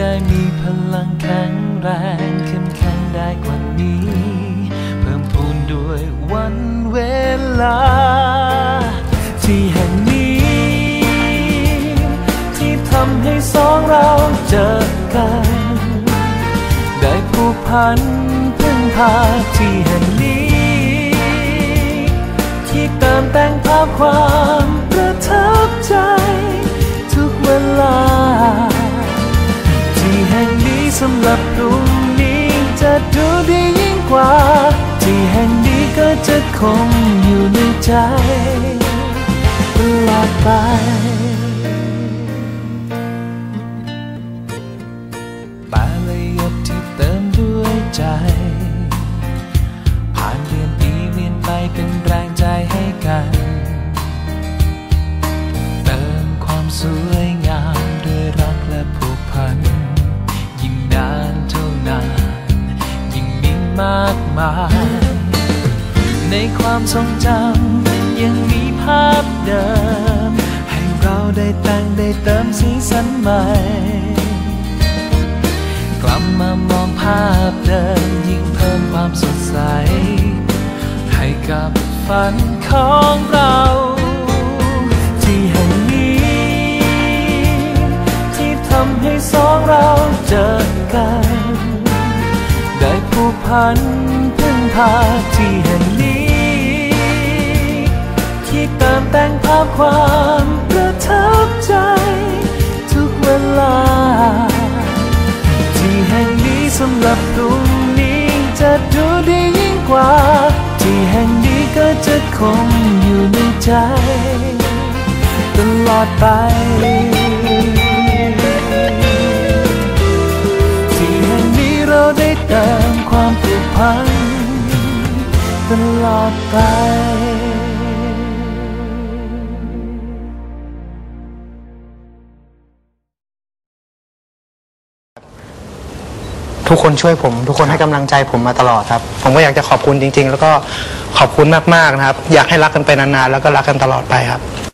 ได้มีพลังแข็งแรงเข้มแข็งได้กว่านี้ เพิ่มพูนด้วยวันเวลา ที่แห่งนี้ ที่ทำให้สองเราเจอกัน ได้ผูกพันพึ่งพาที่แห่งนี้ ที่เติมแต่งภาพความ กว่า ที่แห่งนี้ก็จะคงอยู่ในใจตลอดไปแต่ละหยดที่เติมด้วยใจากมาย ในความทรงจำยังมีภาพเดิม ให้เราได้แต่งได้เติมสีสันใหม่ กลับมามองภาพเดิมยิ่งเพิ่มความสดใส ให้กับฝันของเราที่แห่งนี้ ที่ทำให้สองเราเจอกัน ผูกพันพึ่งพาที่แห่งนี้ ที่เติมแต่งภาพความประทับใจ ทุกเวลา ที่แห่งนี้สำหรับพรุ่งนี้จะดูดียิ่งกว่า ที่แห่งนี้ก็จะคงอยู่ในใจ ตลอดไปที่แห่งนี้เราได้เติมความันตลอดไปทุกคนช่วยผมทุกคนให้กำลังใจผมมาตลอดครับ ผมก็อยากจะขอบคุณจริง ๆ แล้วก็ขอบคุณมากๆนะครับ อยากให้รักกันไปนานๆแล้วก็รักกันตลอดไปครับ